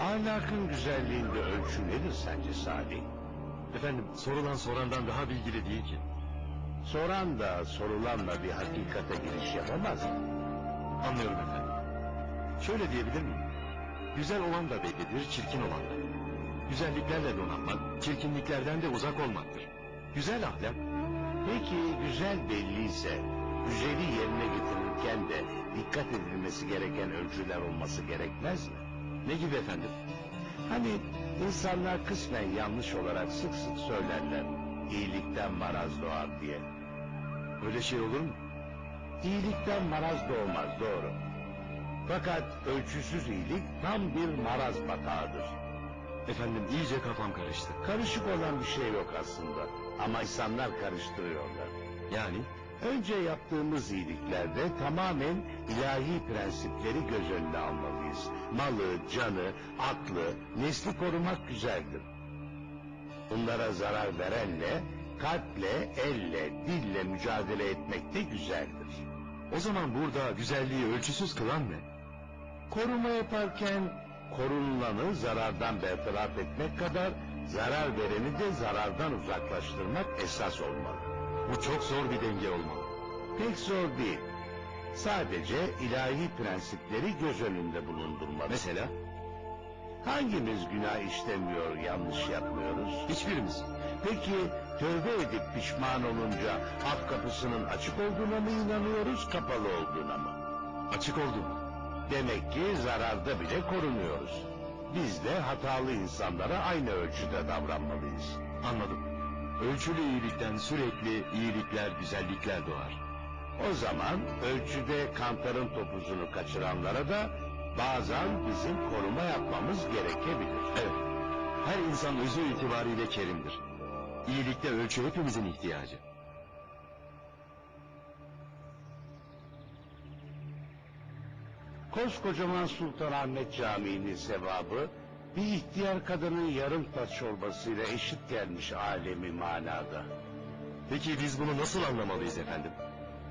Ahlakın güzelliğinde ölçü nedir sence Salih? Efendim sorulan sorandan daha bilgili değil ki. Soran da sorulanla bir hakikate giriş yapamaz mı? Anlıyorum efendim. Şöyle diyebilir miyim? Güzel olan da bellidir, çirkin olan da. Güzelliklerle donanmak, çirkinliklerden de uzak olmaktır. Güzel ahlak, Peki güzel belliyse, güzeli yerine getirirken de dikkat edilmesi gereken ölçüler olması gerekmez mi? Ne gibi efendim? Hani insanlar kısmen yanlış olarak sık sık söylerler, iyilikten maraz doğar diye. Öyle şey olur mu? İyilikten maraz doğmaz doğru. Fakat ölçüsüz iyilik tam bir maraz batağıdır. Efendim iyice kafam karıştı. Karışık olan bir şey yok aslında ama insanlar karıştırıyorlar. Yani Önce yaptığımız iyiliklerde tamamen ilahi prensipleri göz önüne almalıyız. Malı, canı, aklı, nesli korumak güzeldir. Bunlara zarar verenle, kalple, elle, dille mücadele etmek de güzeldir. o zaman burada güzelliği ölçüsüz kılan ne? Koruma yaparken korunulanı zarardan bertaraf etmek kadar zarar vereni de zarardan uzaklaştırmak esas olmalı. Bu çok zor bir denge olmalı. Pek zor değil. Sadece ilahi prensipleri göz önünde bulundurmalı. Mesela Hangimiz günah işlemiyor, yanlış yapmıyoruz? hiçbirimiz. Peki tövbe edip pişman olunca af kapısının açık olduğuna mı inanıyoruz, kapalı olduğuna mı? Açık oldu. Demek ki zararda bile korunuyoruz. Biz de hatalı insanlara aynı ölçüde davranmalıyız. Anladım. Ölçülü iyilikten sürekli iyilikler, güzellikler doğar. O zaman ölçüde kantarın topuzunu kaçıranlara da bazen bizim koruma yapmamız gerekebilir. Evet. Her insan özü itibariyle kerimdir. İyilikte ölçü hepimizin ihtiyacı. Koskocaman Sultanahmet Camii'nin sevabı bir ihtiyar kadının yarım taş çorbasıyla eşit gelmiş alemi manada. Peki biz bunu nasıl anlamalıyız efendim?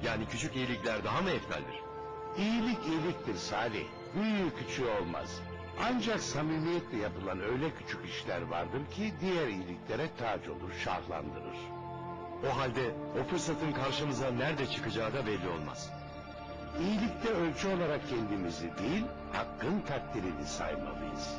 Yani küçük iyilikler daha mı eftaldir? İyilik iyiliktir Salih. Büyüğü küçüğü olmaz. Ancak samimiyetle yapılan öyle küçük işler vardır ki diğer iyiliklere tac olur, şahlandırır. O halde o fırsatın karşımıza nerede çıkacağı da belli olmaz. İyilikte ölçü olarak kendimizi değil, hakkın takdirini saymalıyız.